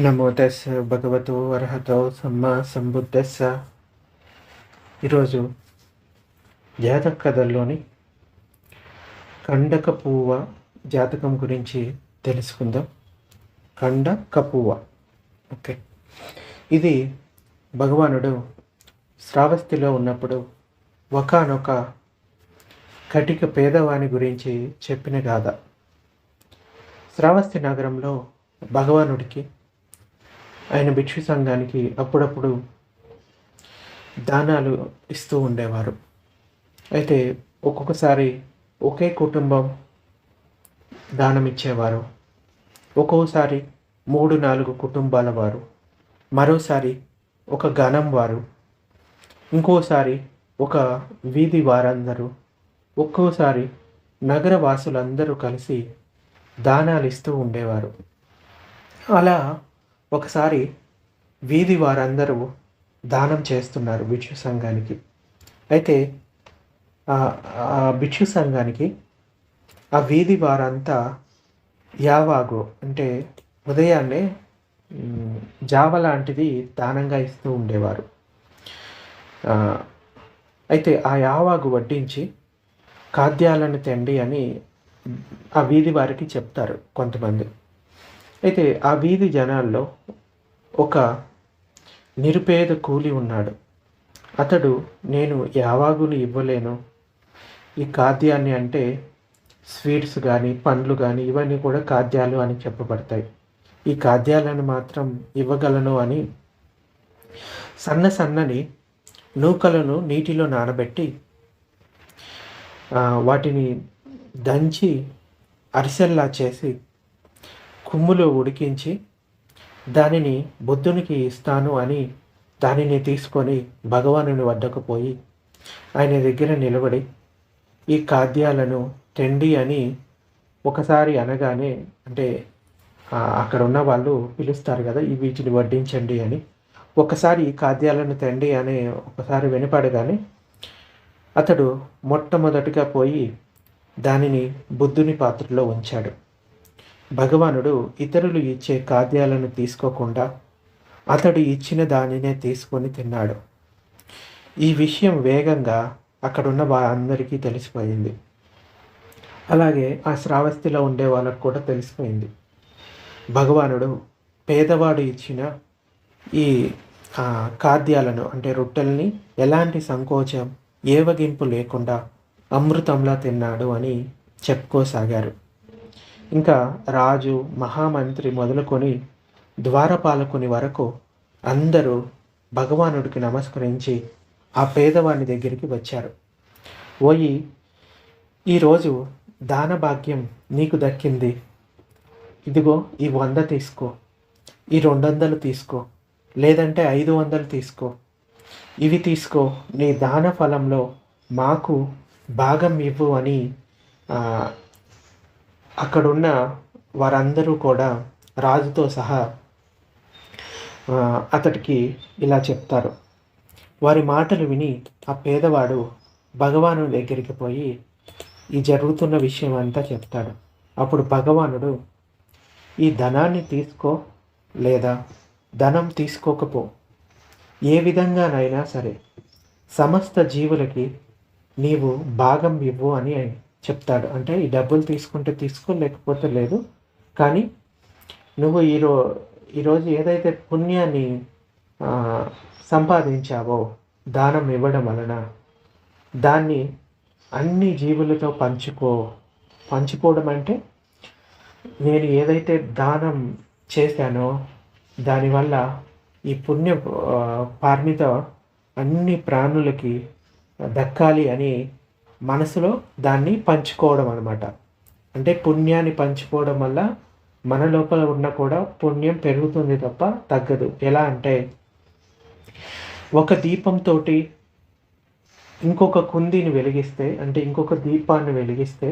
నమో భగవతు భగవతో అర్హతో సమ్మ సంబుద్ధస్స ఈరోజు జాతక కథల్లోని కండక పువ్వ జాతకం గురించి తెలుసుకుందాం. కండ కపువ్వ ఓకే. ఇది భగవానుడు శ్రావస్తిలో ఉన్నప్పుడు ఒకనొక కటిక పేదవాని గురించి చెప్పిన గాథ. శ్రావస్తి నగరంలో భగవానుడికి ఆయన భిక్షు సంఘానికి అప్పుడప్పుడు దానాలు ఇస్తూ ఉండేవారు. అయితే ఒక్కొక్కసారి ఒకే కుటుంబం దానం ఇచ్చేవారు. ఒక్కోసారి మూడు నాలుగు కుటుంబాల వారు. మరోసారి ఒక గణం వారు. ఇంకోసారి ఒక వీధి వారందరూ. ఒక్కోసారి నగర వాసులందరూ కలిసి దానాలు ఇస్తూ ఉండేవారు. అలా ఒకసారి వీధి వారందరూ దానం చేస్తున్నారు భిక్షు సంఘానికి. అయితే ఆ భిక్షు సంఘానికి ఆ వీధి వారంతా యావాగు అంటే ఉదయాన్నే జావ లాంటిది దానంగా ఇస్తూ ఉండేవారు. అయితే ఆ యావాగు వడ్డించి ఖాద్యాలను తెండి అని ఆ వీధి వారికి చెప్తారు కొంతమంది. అయితే ఆ వీధి జనాల్లో ఒక నిరుపేద కూలి ఉన్నాడు. అతడు నేను యావాగులు ఇవ్వలేను. ఈ ఖాద్యాన్ని అంటే స్వీట్స్ కానీ పండ్లు కానీ ఇవన్నీ కూడా ఖాద్యాలు అని చెప్పబడతాయి. ఈ ఖాద్యాలను మాత్రం ఇవ్వగలను అని సన్న సన్నని నూకలను నీటిలో నానబెట్టి వాటిని దంచి అరిసెల్లా చేసి కుమ్ములో ఉడికించి దానిని బుద్ధునికి ఇస్తాను అని దానిని తీసుకొని భగవానుని వద్దకు పోయి ఆయన దగ్గర నిలబడి ఈ ఖాద్యాలను తెండి అని ఒకసారి అనగానే అంటే అక్కడ ఉన్న వాళ్ళు పిలుస్తారు కదా ఈ వీటిని వడ్డించండి అని. ఒకసారి ఈ ఖాద్యాలను తెండి అని ఒకసారి వినపడగానే అతడు మొట్టమొదటిగా పోయి దానిని బుద్ధుని పాత్రలో ఉంచాడు. భగవానుడు ఇతరులు ఇచ్చే ఖాద్యాలను తీసుకోకుండా అతడు ఇచ్చిన దానినే తీసుకొని తిన్నాడు. ఈ విషయం వేగంగా అక్కడున్న వారందరికీ తెలిసిపోయింది. అలాగే ఆ శ్రావస్తిలో ఉండే వాళ్ళకు కూడా తెలిసిపోయింది. భగవానుడు పేదవాడు ఇచ్చిన ఈ ఖాద్యాలను అంటే రొట్టెల్ని ఎలాంటి సంకోచం ఏవగింపు లేకుండా అమృతంలా తిన్నాడు అని చెప్పుకోసాగారు. ఇంకా రాజు మహామంత్రి మొదలుకొని ద్వారపాలకుని వరకు అందరూ భగవానుడికి నమస్కరించి ఆ పేదవాని దగ్గరికి వచ్చారు. ఓయి ఈరోజు దాన భాగ్యం నీకు దక్కింది. ఇదిగో ఈ వంద తీసుకో. ఈ రెండు వందలు తీసుకో. లేదంటే ఐదు వందలు తీసుకో. ఇవి తీసుకో. నీ దాన ఫలంలో మాకు భాగం ఇవ్వు అని అక్కడున్న వారందరూ కూడా రాజుతో సహా అతడికి ఇలా చెప్తారు. వారి మాటలు విని ఆ పేదవాడు భగవాను దగ్గరికి పోయి ఈ జరుగుతున్న విషయం అంతా చెప్తాడు. అప్పుడు భగవానుడు ఈ ధనాన్ని తీసుకో లేదా ధనం తీసుకోకపో. ఏ విధంగానైనా సరే సమస్త జీవులకి నీవు భాగం ఇవ్వు అని చెప్తాడు. అంటే ఈ డబ్బులు తీసుకుంటే తీసుకో లేకపోతే లేదు. కానీ నువ్వు ఈరో ఈరోజు ఏదైతే పుణ్యాన్ని సంపాదించావో దానం ఇవ్వడం వలన దాన్ని అన్ని జీవులతో పంచుకో. పంచుకోవడం అంటే నేను ఏదైతే దానం చేశానో దానివల్ల ఈ పుణ్య పార్మిత అన్ని ప్రాణులకి దక్కాలి అని మనసులో దాన్ని పంచుకోవడం అనమాట అంటే పుణ్యాన్ని పంచుకోవడం వల్ల మన లోపల ఉన్న కూడా పుణ్యం పెరుగుతుంది తప్ప తగ్గదు. ఎలా అంటే ఒక దీపంతో ఇంకొక కుందిని వెలిగిస్తే అంటే ఇంకొక దీపాన్ని వెలిగిస్తే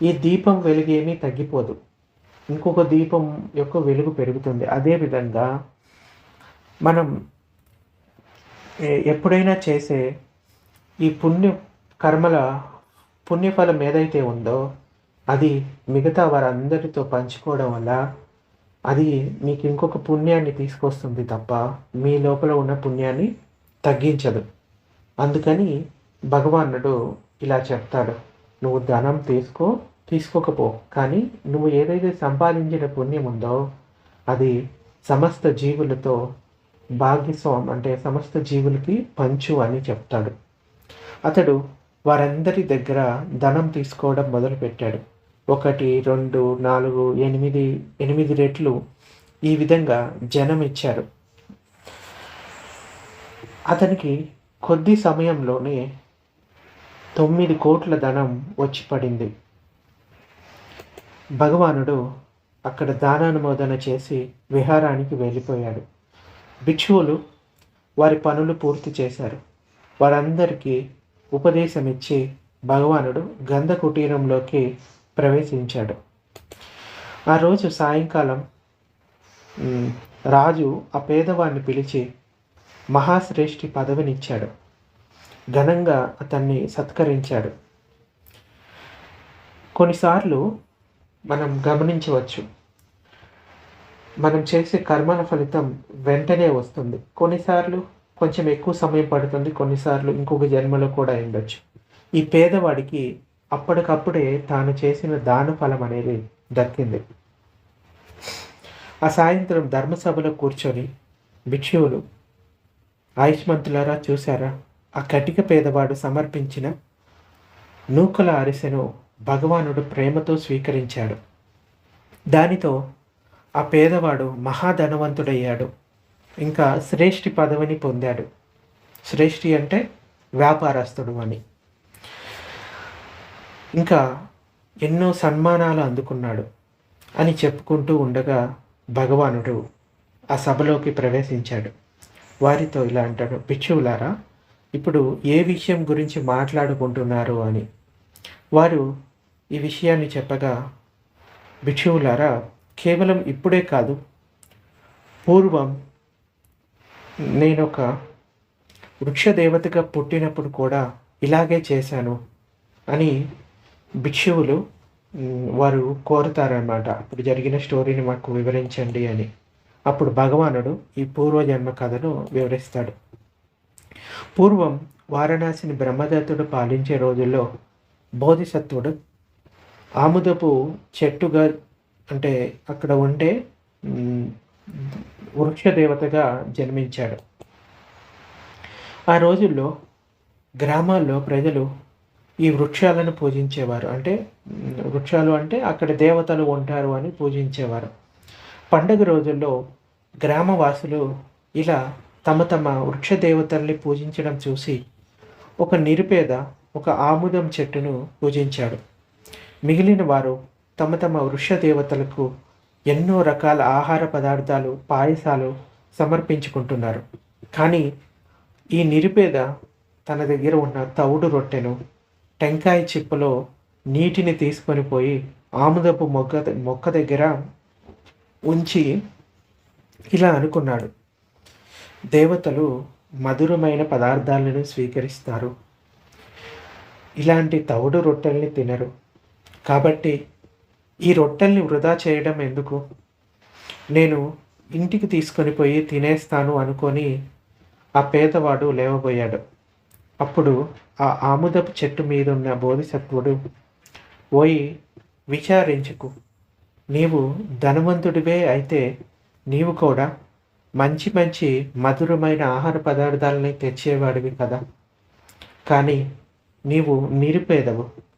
ఈ దీపం వెలుగేమీ తగ్గిపోదు. ఇంకొక దీపం యొక్క వెలుగు పెరుగుతుంది. అదేవిధంగా మనం ఎప్పుడైనా చేసే ఈ పుణ్య కర్మల పుణ్యఫలం ఏదైతే ఉందో అది మిగతా వారందరితో పంచుకోవడం వల్ల అది మీకు ఇంకొక పుణ్యాన్ని తీసుకొస్తుంది తప్ప మీ లోపల ఉన్న పుణ్యాన్ని తగ్గించదు. అందుకని భగవానుడు ఇలా చెప్తాడు. నువ్వు ధనం తీసుకో తీసుకోకపో. కానీ నువ్వు ఏదైతే సంపాదించిన పుణ్యం ఉందో అది సమస్త జీవులతో భాగ్యస్వాం అంటే సమస్త జీవులకి పంచు అని చెప్తాడు. అతడు వారందరి దగ్గర ధనం తీసుకోవడం మొదలుపెట్టాడు. ఒకటి రెండు నాలుగు ఎనిమిది ఎనిమిది రెట్లు ఈ విధంగా జనం ఇచ్చారు. అతనికి కొద్ది సమయంలోనే తొమ్మిది కోట్ల ధనం వచ్చి పడింది. భగవానుడు అక్కడ దానానుమోదన చేసి విహారానికి వెళ్ళిపోయాడు. భిక్షువులు వారి పనులు పూర్తి చేశారు. వారందరికీ ఉపదేశమిచ్చి భగవానుడు గంధ కుటీరంలోకి ప్రవేశించాడు. ఆ రోజు సాయంకాలం రాజు ఆ పేదవాడిని పిలిచి మహాశ్రేష్ఠి పదవినిచ్చాడు. ఘనంగా అతన్ని సత్కరించాడు. కొన్నిసార్లు మనం గమనించవచ్చు మనం చేసే కర్మల ఫలితం వెంటనే వస్తుంది. కొన్నిసార్లు కొంచెం ఎక్కువ సమయం పడుతుంది. కొన్నిసార్లు ఇంకొక జన్మలో కూడా ఉండొచ్చు. ఈ పేదవాడికి అప్పటికప్పుడే తాను చేసిన దాన ఫలం అనేది దక్కింది. ఆ సాయంత్రం ధర్మసభలో కూర్చొని భిక్షువులు ఆయుష్మంతులారా చూశారా? ఆ కటిక పేదవాడు సమర్పించిన నూకల అరిసెను భగవానుడు ప్రేమతో స్వీకరించాడు. దానితో ఆ పేదవాడు మహాధనవంతుడయ్యాడు. ఇంకా శ్రేష్ఠి పదవిని పొందాడు. శ్రేష్ఠి అంటే వ్యాపారస్తుడు అని. ఇంకా ఎన్నో సన్మానాలు అందుకున్నాడు అని చెప్పుకుంటూ ఉండగా భగవానుడు ఆ సభలోకి ప్రవేశించాడు. వారితో ఇలా అంటాడు పిచ్చువులారా ఇప్పుడు ఏ విషయం గురించి మాట్లాడుకుంటున్నారు అని? వారు ఈ విషయాన్ని చెప్పగా భిక్షువులారా కేవలం ఇప్పుడే కాదు పూర్వం నేను ఒక వృక్షదేవతగా పుట్టినప్పుడు కూడా ఇలాగే చేశాను అని భిక్షువులు వారు కోరుతారనమాట అప్పుడు జరిగిన స్టోరీని మాకు వివరించండి అని. అప్పుడు భగవానుడు ఈ పూర్వజన్మ కథను వివరిస్తాడు. పూర్వం వారణాసిని బ్రహ్మదత్తుడు పాలించే రోజుల్లో బోధిసత్వుడు ఆముదపు చెట్టుగా అంటే అక్కడ ఉండే వృక్షదేవతగా జన్మించాడు. ఆ రోజుల్లో గ్రామాల్లో ప్రజలు ఈ వృక్షాలను పూజించేవారు. అంటే వృక్షాలు అంటే అక్కడ దేవతలు ఉంటారు అని పూజించేవారు. పండగ రోజుల్లో గ్రామవాసులు ఇలా తమ తమ వృక్ష దేవతల్ని పూజించడం చూసి ఒక నిరుపేద ఒక ఆముదం చెట్టును పూజించాడు. మిగిలిన వారు తమ తమ వృక్ష దేవతలకు ఎన్నో రకాల ఆహార పదార్థాలు పాయసాలు సమర్పించుకుంటున్నారు. కానీ ఈ నిరుపేద తన దగ్గర ఉన్న తవుడు రొట్టెను టెంకాయ చిప్పలో నీటిని తీసుకొని పోయి ఆముదపు మొగ్గ మొక్క దగ్గర ఉంచి ఇలా అనుకున్నాడు. దేవతలు మధురమైన పదార్థాలను స్వీకరిస్తారు. ఇలాంటి తవుడు రొట్టెల్ని తినరు. కాబట్టి ఈ రొట్టెల్ని వృధా చేయడం ఎందుకు? నేను ఇంటికి తీసుకొని పోయి తినేస్తాను అనుకొని ఆ పేదవాడు లేవబోయాడు. అప్పుడు ఆ ఆముదపు చెట్టు మీద ఉన్న బోధిసత్వుడు పోయి విచారించుకు. నీవు ధనవంతుడివే అయితే నీవు కూడా మంచి మంచి మధురమైన ఆహార పదార్థాలని తెచ్చేవాడివి కదా. కానీ నీవు నిరుపేదవు.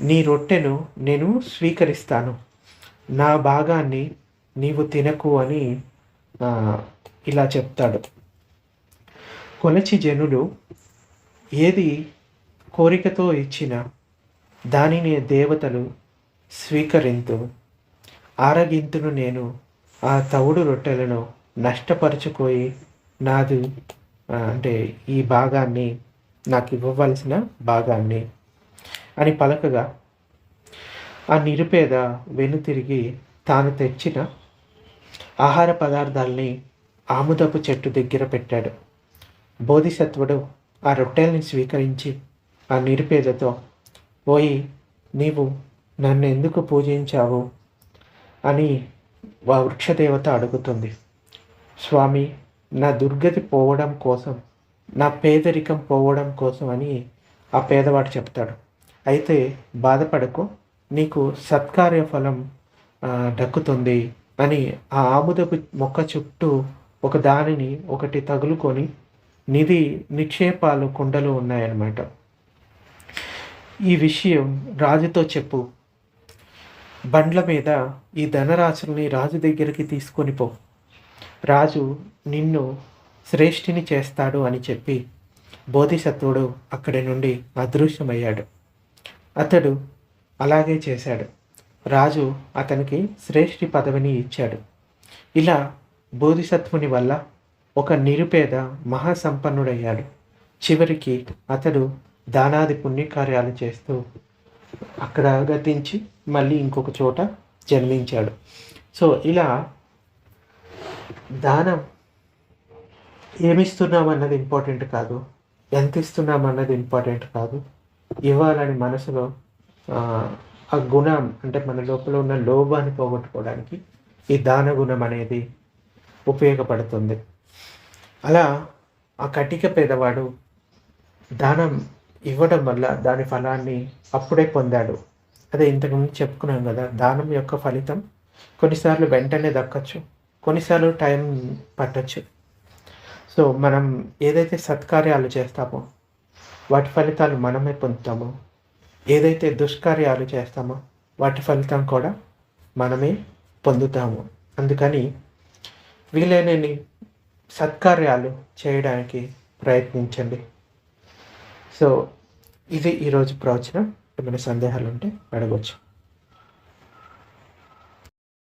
నీ రొట్టెను నేను స్వీకరిస్తాను. నా భాగాన్ని నీవు తినకు అని ఇలా చెప్తాడు. కొలచి జనులు ఏది కోరికతో ఇచ్చిన దానిని దేవతలు స్వీకరింతు. ఆరగింతును నేను ఆ తవుడు రొట్టెలను నష్టపరుచుకోయి నాది అంటే ఈ భాగాన్ని నాకు ఇవ్వవలసిన భాగాన్ని అని పలకగా ఆ నిరుపేద వెనుతిరిగి తాను తెచ్చిన ఆహార పదార్థాల్ని ఆముదపు చెట్టు దగ్గర పెట్టాడు. బోధిసత్వుడు ఆ రొట్టెల్ని స్వీకరించి ఆ నిరుపేదతో పోయి నీవు నన్ను ఎందుకు పూజించావు? అని ఆ వృక్షదేవత అడుగుతుంది. స్వామి నా దుర్గతి పోవడం కోసం నా పేదరికం పోవడం కోసం అని ఆ పేదవాడు చెప్తాడు. అయితే బాధపడకు నీకు సత్కార్య ఫలం దక్కుతుంది అని ఆ ఆముదపు మొక్క చుట్టూ ఒక దానిని ఒకటి తగులుకొని నిధి నిక్షేపాలు కుండలు ఉన్నాయన్నమాట. ఈ విషయం రాజుతో చెప్పు. బండ్ల మీద ఈ ధనరాశుల్ని రాజు దగ్గరికి తీసుకొని పో. రాజు నిన్ను శ్రేష్ఠిని చేస్తాడు అని చెప్పి బోధిసత్వుడు అక్కడి నుండి అదృశ్యమయ్యాడు. అతడు అలాగే చేశాడు. రాజు అతనికి శ్రేష్ఠి పదవిని ఇచ్చాడు. ఇలా బోధిసత్వుని వల్ల ఒక నిరుపేద మహాసంపన్నుడయ్యాడు. చివరికి అతడు దానాది పుణ్యకార్యాలు చేస్తూ అక్కడ గతించి మళ్ళీ ఇంకొక చోట జన్మించాడు. సో ఇలా దానం ఏమిస్తున్నాం అన్నది ఇంపార్టెంట్ కాదు. ఎంత ఇస్తున్నాం అన్నది ఇంపార్టెంట్ కాదు. ఇవ్వాలని మనసులో ఆ, గుణం అంటే మన లోపల ఉన్న లోభాన్ని పోగొట్టుకోవడానికి ఈ దాన గుణం అనేది ఉపయోగపడుతుంది. అలా ఆ కటిక పేదవాడు దానం ఇవ్వడం వల్ల దాని ఫలాన్ని అప్పుడే పొందాడు. అదే ఇంతకుముందు చెప్పుకున్నాం కదా దానం యొక్క ఫలితం కొన్నిసార్లు వెంటనే దక్కచ్చు కొన్నిసార్లు టైం పట్టచ్చు. సో మనం ఏదైతే సత్కార్యాలు చేస్తామో వాటి ఫలితాలు మనమే పొందుతామో? ఏదైతే దుష్కార్యాలు చేస్తామో వాటి ఫలితం కూడా మనమే పొందుతాము. అందుకని వీలైనన్ని సత్కార్యాలు చేయడానికి ప్రయత్నించండి. సో ఇది ఈరోజు ప్రవచనం. ఏమైనా సందేహాలు ఉంటే అడగవచ్చు